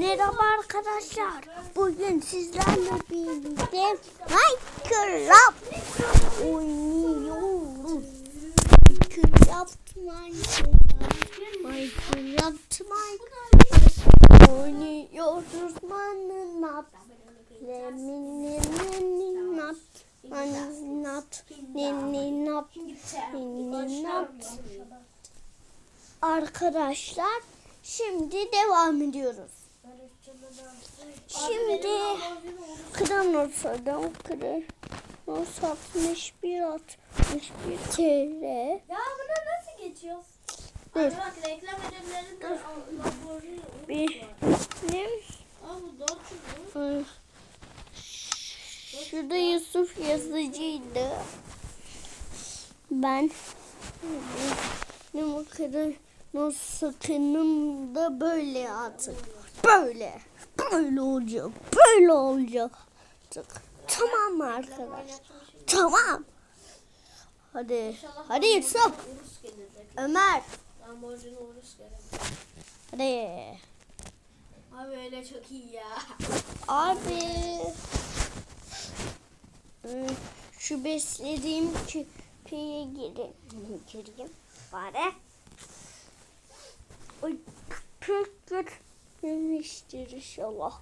Merhaba arkadaşlar. Bugün sizlerle birlikte Minecraft oynuyoruz. Minecraft, Minecraft, Minecraft, oynuyoruz. Minecraft, Minecraft, Minecraft, Minecraft, Minecraft. Arkadaşlar şimdi devam ediyoruz. Şimdi Kronosa'dan Kronos 61 61 TL. Ya buna nasıl geçiyoruz? Dur. Abi bak reklam ödemlerinde laboratuvarı Bir ne? Hı. Şurada Yusuf yazıcıydı. Ben ne kadar sakınım da böyle artık. Böyle. Böyle olacak. Böyle olacak. Tamam mı arkadaşlar? Tamam. Hadi. Hadi Yusuf. Ömer. Hadi. Abi öyle çok iyi ya. Abi. Ee, Şu beslediğim köpeğe girin. Gireyim bari. Oy köpek girmiştir inşallah.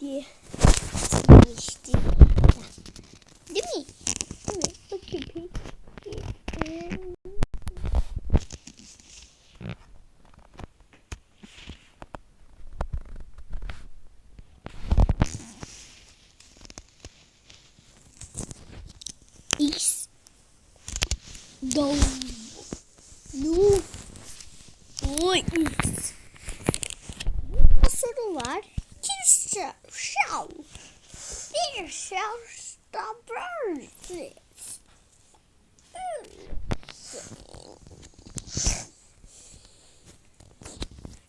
diye girmişti. Değil mi? Değil mi? O köpek. X Do Nu Oy X Bir soru var. Kimse şal Bir şal Starbirds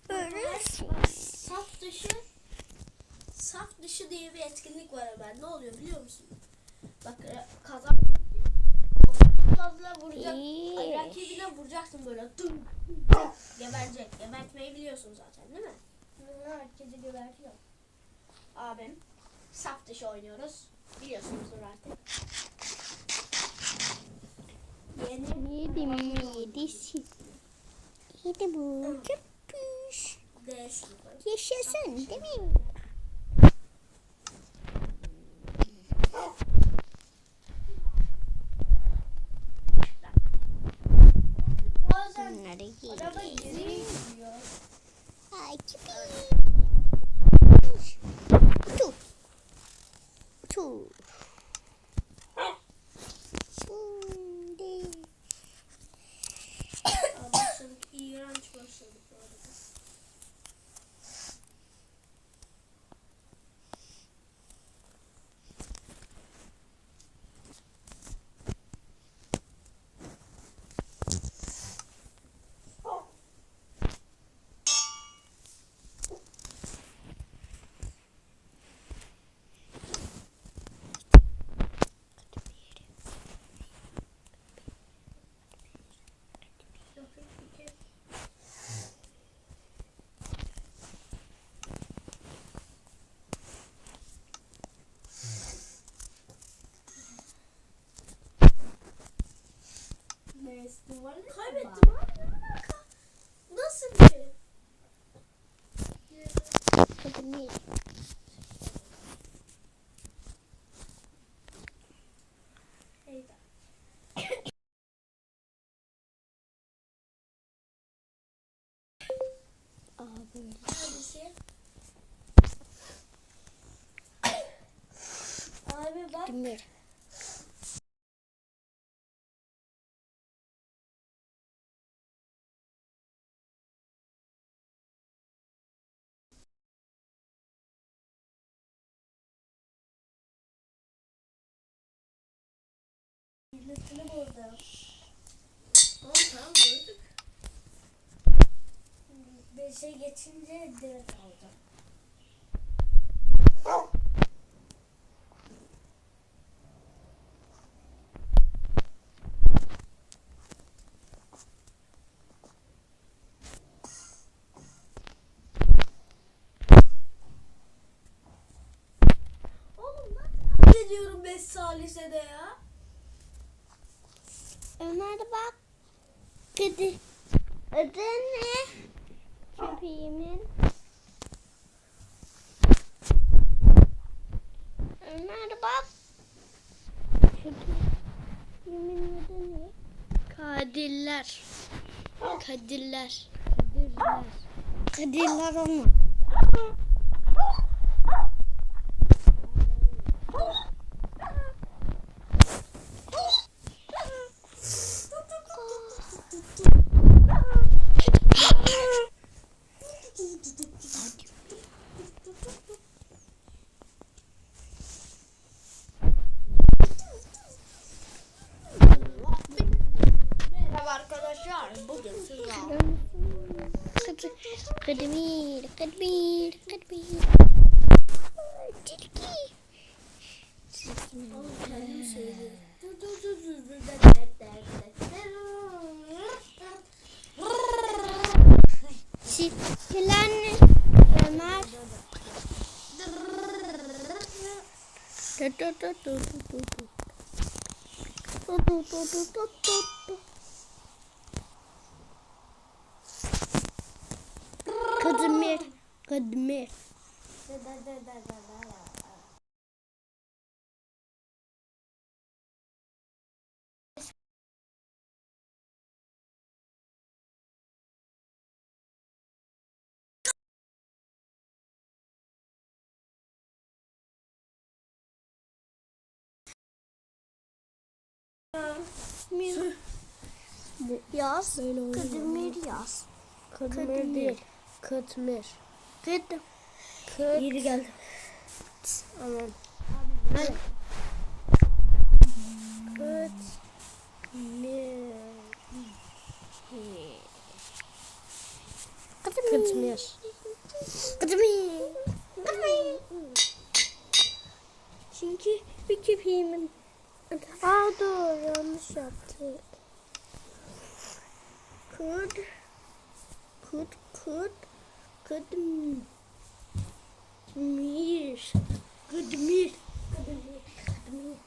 Öyle Saf dışı Saf dışı diye bir etkinlik var hemen. Ne oluyor biliyor musun? Bak e, kazan fazla vuracak. Ay, Rakibine vuracaksın böyle. Dum. Geberecek. Gebertmeyi biliyorsun zaten değil mi? Herkesi gebertiyor. Abim. Saf dışı oynuyoruz. Biliyorsunuzdur artık. Yeni Yedi mi yedi Yedi bu köpüş. Yaşasın değil mi? Araba yere gidiyor. Ay köpüş. Otur. Otur. Şimdi. Abi sanki iğrenç başladık bu arada. Kaybettim abi. Ne alaka? Nasıl bir şey? Hadi bir. Eyvah. Abi. Hangisi? Milletini bozdu. Tamam. Beşe geçince direkt aldım. Salisede ya? Ömer bak. Kedi. Adı ne? Köpeğimin. Ömer bak. Köpeğimin adı ne? Kadiller. Kadiller. Kadirler. Kadirler ama. Merhaba arkadaşlar. Bugün sizlerle Kadmir, Kadmir, Kadmir. Tilki. kendim söylüyorum. Tilkiler ne? Ömer. Du, du, du, du, du, Kademir. Yaz. Kadmir yaz. Kademir değil. Katmir. Kıdım. Kıt. Yeri geldi. Aman. Kadmir. Katmir. Kadmir. Kadmir. Çünkü bir köpeğimin Aa dur yanlış yaptık. Kut Kut Kut Kadmir Kadmir Kadmir Kadmir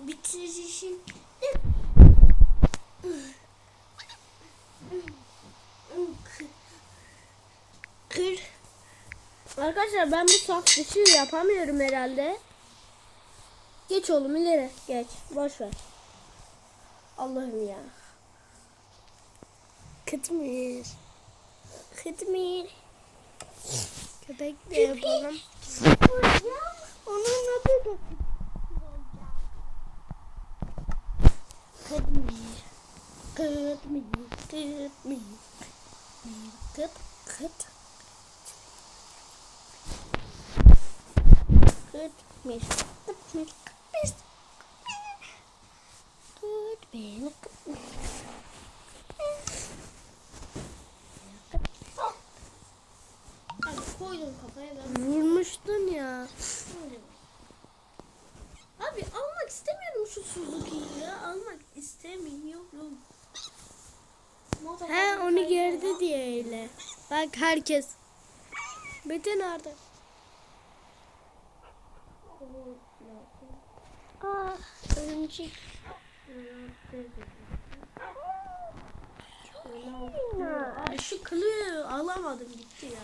Bitirişin Kır Arkadaşlar ben bu saf dışı yapamıyorum herhalde. Geç oğlum ileri geç. Boş ver. Allah'ım ya. Kıtmir. Kıtmir. Köpek de yapalım. Onun adı da Kıtmir. Kıtmir. Kıtmir. Kıt kıt. Kıtmir. Kıtmir. Kıtmir. Kıtmir. Kıtmir. Koydum kafaya ben. Vurmuştun ya. Abi almak istemiyorum şu Suzuki'yi ya. Almak istemiyorum. He onu gerdi diye öyle. Bak herkes. Mete nerede? Ah, örümcek. Şu kılığı alamadım gitti ya.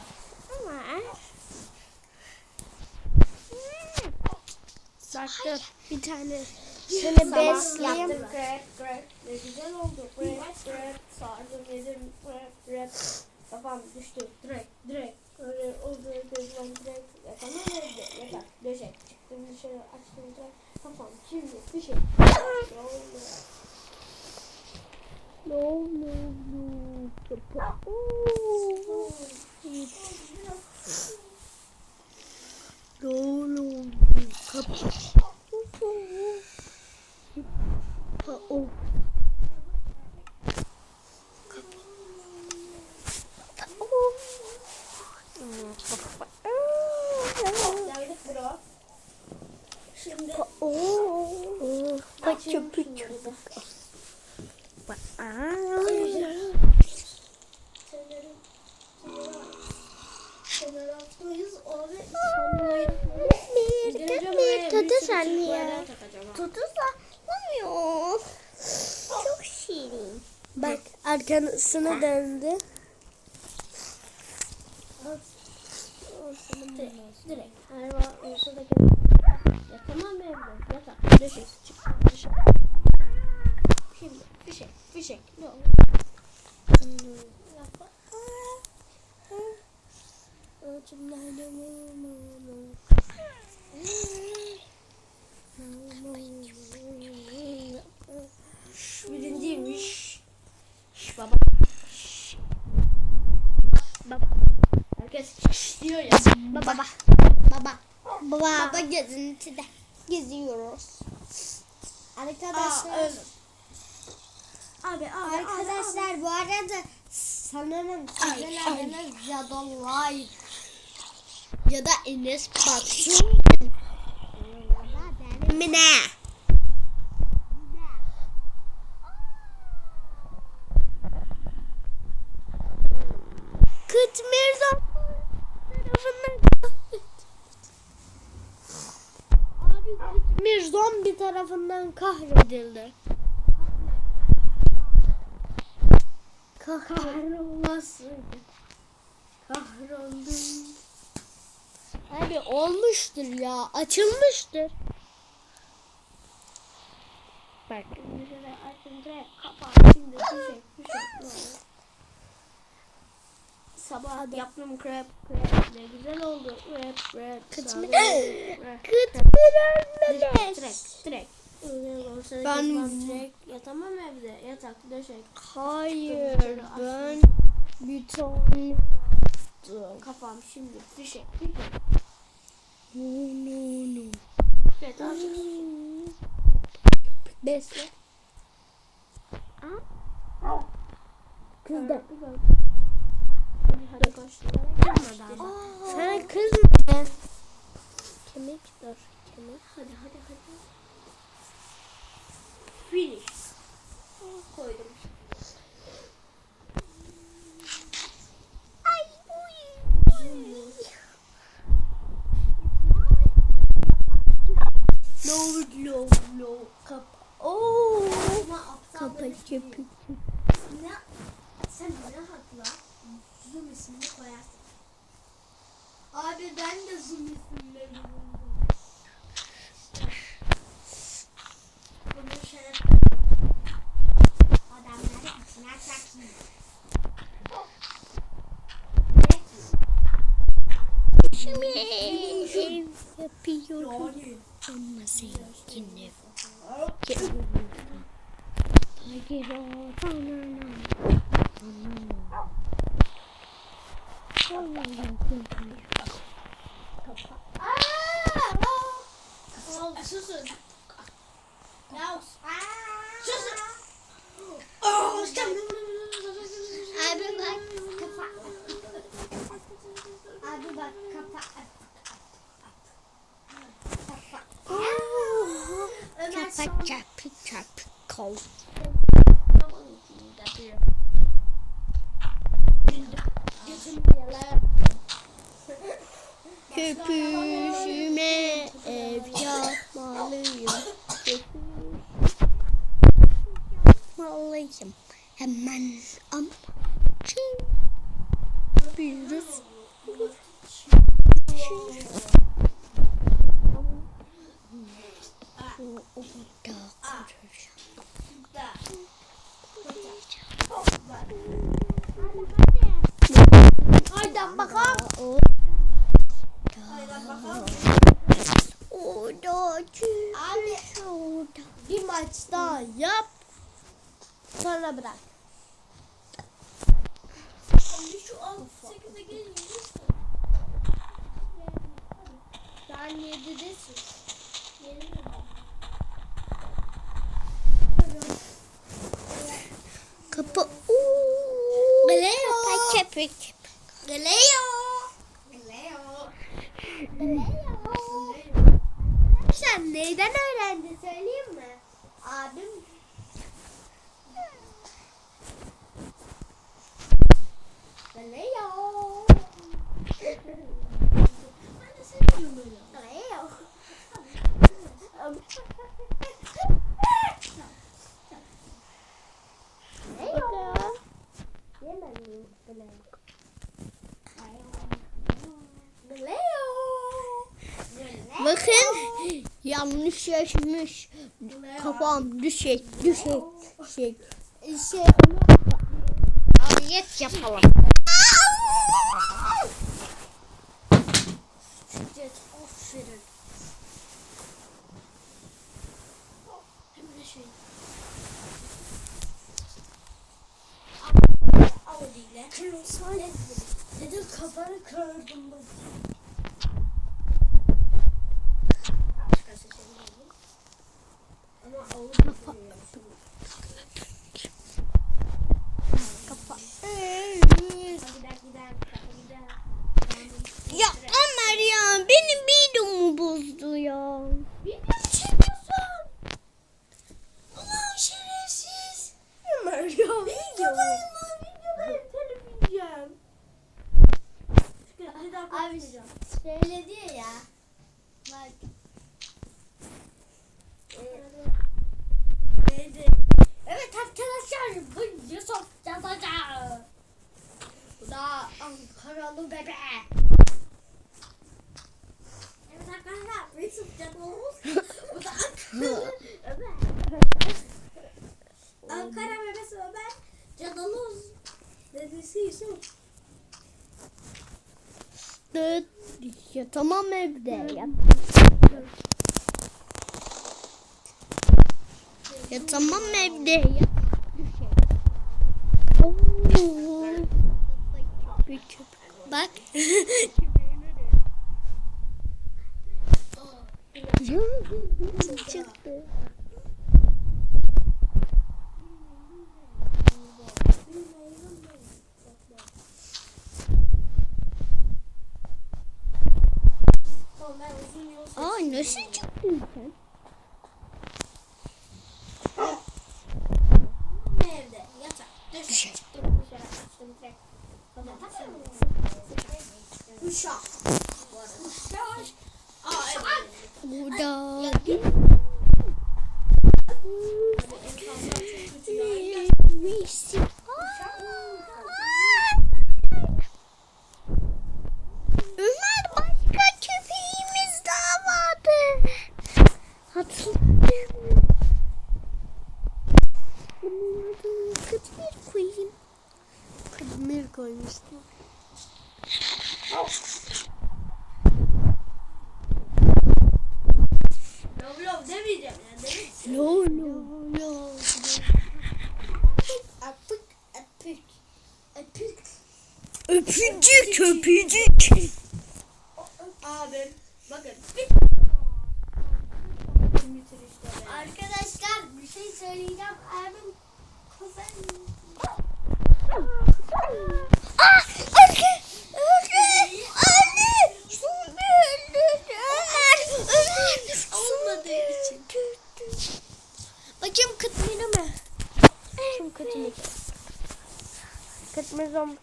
Dur bir tane. Seni besleyeyim. Grab. Ne güzel oldu. Grab, grab. Sardım yedim. Grab, grab. Kafam düştü. Direkt, direkt. Öyle oldu. Gözüm direkt. Yatağıma öyle. Yatak, döşek. Çıktım dışarı açtım direkt. Kafam şimdi bir şey. Ne oldu? No no no. Kapa. Kapa. Oh. Geldik bro. Şimdi Oh. açıyorum şunları da. Arkasına döndü. Direkt, direkt. Araba olsa da gel. Ya tamam evde? Yatak, döşek, çık, döşek. Şimdi fişek, fişek. Ne olur? Yap bak. Şş, Baba gözüntüde geziyoruz. Arkadaşlar. Aa. Abi, abi, abi, abi. Arkadaşlar bu arada sanırım adınız ya da like ya da Enes Batur benim ne? Kıtmir tarafından Abi Kıtmir zombi tarafından kahredildi. Kahrolmasın. Kahroldum. Abi olmuştur ya. Açılmıştır. Bak. Şöyle açın direkt kapat. Şimdi fişek, fişek. Sabah yaptım krep, krep. Ne güzel oldu. Krep, krep. Krep. Kıtmir Direkt, direkt, Ben- direkt. Yatamam evde. Yatak, döşek. Hayır ben bir tane yaptım. Kafam şimdi fişek. No no no. Evet, açık. Besle. Kız da. Hadi, hadi koş. Girme daha. Sen kız mı? Kemik dur. Kemik. Hadi, hadi, hadi. Finish. Koydum. No no no. Kap. Kapa bir- köpük. Ne? Sen ne hakla? Zoom ismini koyarsın. Abi ben de zoom isimlerini buldum. Bunu şeref. Adamları içine çekeyim. Şimdi ev yapıyorum. Ama zengin ev. Hayır o Oğlum Trap, trap, cold. Que plus je mets Haydi bakalım. Orada Abi orada. Bir maç daha yap. Sonra bırak. Şu 8'e gelin. Sen yedidesin. Kapı. Leo. Köpek. Leo. Leo. Leo. Sen neyden öğrendin söyleyeyim mi? Abim Leo. Ben de seviyorum böyle. Leo. Yaşmış. Kafam düşecek, düşecek, düşecek. Şey onu Ariyet yapalım. Şiddet. Aferin. Hem de şey. Al o dile. Kırmızı Neden kafanı kırdım ben? Oh, the fuck? Evet arkadaşlar Yusuf Cazaca. Bu da. Ankara bebesi Ömer. Cadaloz. Dedesi Yusuf. Dıt. Ya tamam evde ya. Ya tamam evde ya. Oo. Bir köpek. Bak. Çıktı. Aa nasıl çıktın sen? Evde yatak. Döşek. Çıktım dışarı açtım Uşak. Uşak. Evet. Burada. Tabii Öpücük öpücük. Abim. Bakın. Arkadaşlar bir şey söyleyeceğim. Abim. Ah! Bakayım kıtmiri mi? Bakayım kıtmiri. Kıtmiri zombi.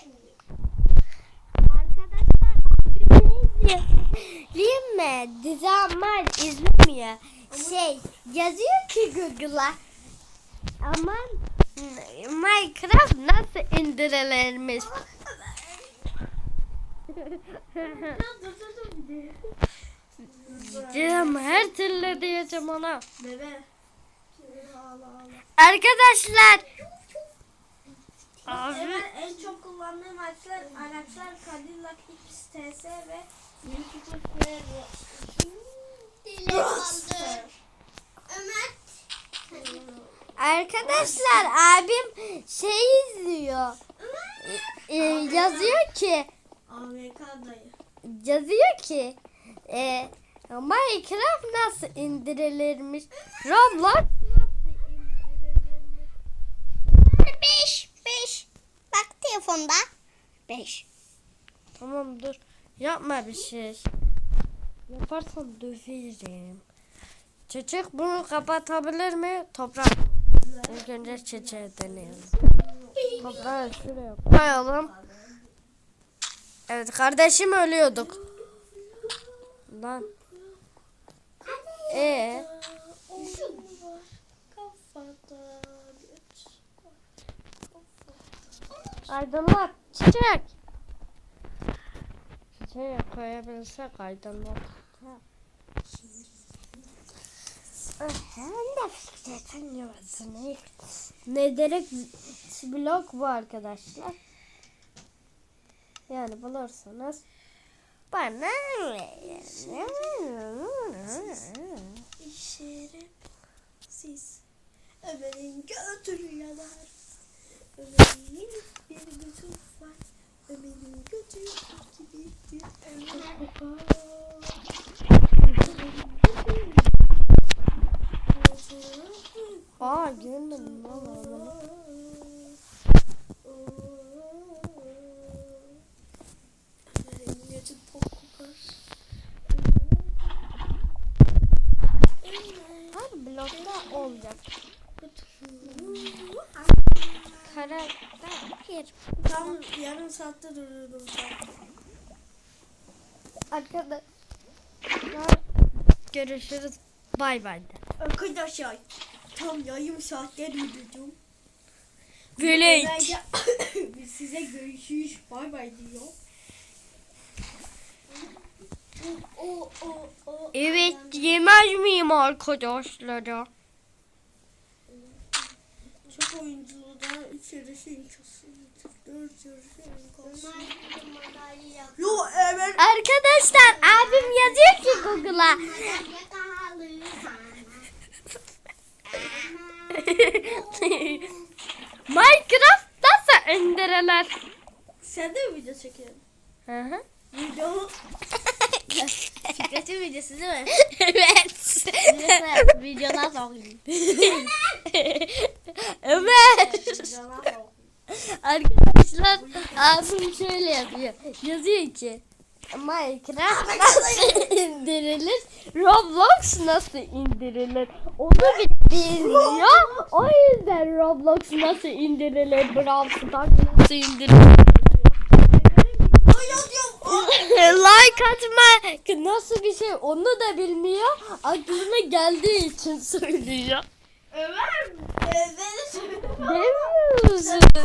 Şimdi. Arkadaşlar abimiz mi? Dizamar izlemiyor. Şey yazıyor ki Google'a. Ama Minecraft nasıl indirilirmiş? Diyeceğim her türlü diyeceğim ona. Bebe. Arkadaşlar. Abi. Ömer en çok kullandığım araçlar, araçlar Cadillac XTS ve Yusuf'un Ferrari. Dili kaldı. Ömer. Arkadaşlar abim şey izliyor. Ee, yazıyor ki Amerika'dayım. yazıyor ki e, Minecraft nasıl indirilirmiş? Roblox nasıl indirilirmiş? Beş. Beş. Bak telefonda. Beş. Tamam dur. Yapma bir şey. Yaparsan döverim. Çiçek bunu kapatabilir mi? Toprak. İlk önce çiçeği deneyelim. Toprağı şuraya koyalım. Evet kardeşim ölüyorduk. Lan. Ee, aydınlat çiçek. Çiçeği koyabilsek aydınlat. Hem de fikretin yuvasını Ne derek blok bu arkadaşlar. Yani bulursanız bana İşerim siz Ömer'in götürüyorlar. Ömer'in bir gözü var. Ömer'in gözü gibi bir Ömer Aa görmedim lan kokar. Her blokta olacak. Karakter bir. Tam yarım saatte dururdum zaten. Arkadaşlar görüşürüz. Bay bay. de. Arkadaşlar tam yarım saatte durdurdum. Village. Size görüşürüz. Bay bay diyor. O, o, o, Evet yemez miyim arkadaşlara? Çok oyunculuğdan üç yarışı imkansız. Dört yarışı imkansız. Yo evet. Arkadaşlar abim yazıyor ki Google'a. Minecraft nasıl indirilir? Sen de mi video çekiyorsun? Hı hı. Video. Fikret'in videosu değil mi? evet. Videodan sokayım. Sokayım. Arkadaşlar abim şöyle yapıyor. Yazıyor ki Minecraft nasıl indirilir? Roblox nasıl indirilir? Onu bile bilmiyor. O yüzden Roblox nasıl indirilir? Brawl Stars nasıl indirilir? like atma nasıl bir şey onu da bilmiyor. Aklına geldiği için söylüyor. Ömer. Beni Demiyorsun.